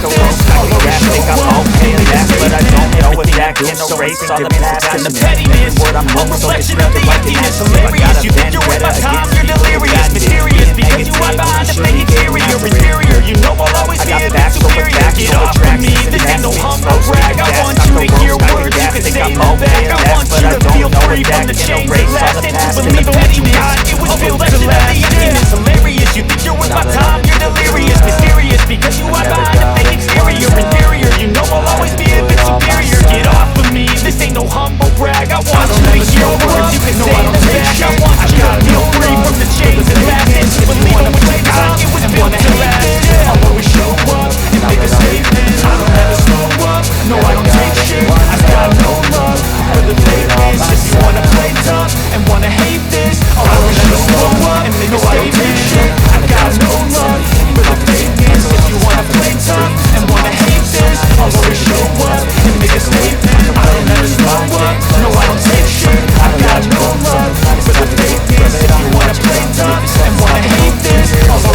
take a risk. I can rap, think I'm okay paying that, but I don't know if that can erase all the past and the pettiness. Word I'm home, so it's like emptiness. Hilarious, you think you're with my time, you're delirious, mysterious. Because you are behind the fake interior, inferior. You know I'll always be a bit superior. Get off of me, this ain't no humble brag. I want you to hear words, you can say them back. I want you to feel free from the chains that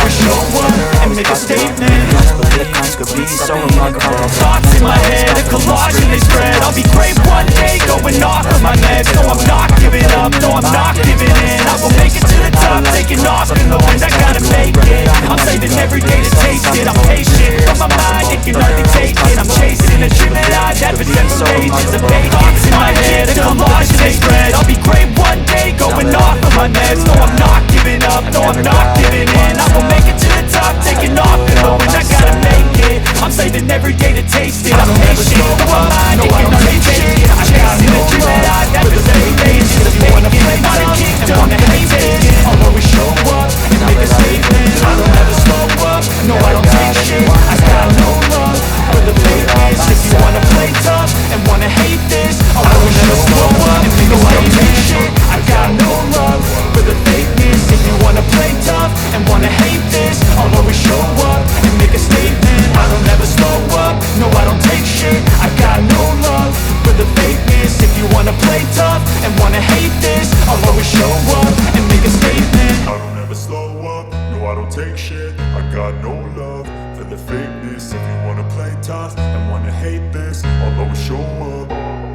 show up and make a statement. So Thoughts in my head, a collage and they spread I'll be great one day, going off of my meds No, I'm not giving up, no, I'm not giving in I will make it to the top, taking off in the wind I gotta make it, I'm saving every day to taste it I'm patient, but my mind, it can hardly take it I'm chasing a dream that I've had for seven Thoughts in my head, a collage and they spread I'll be great one day, going off of my meds. No, I'm not giving up, no, I'm not giving in. If you wanna play tough and wanna hate this I'll always show up.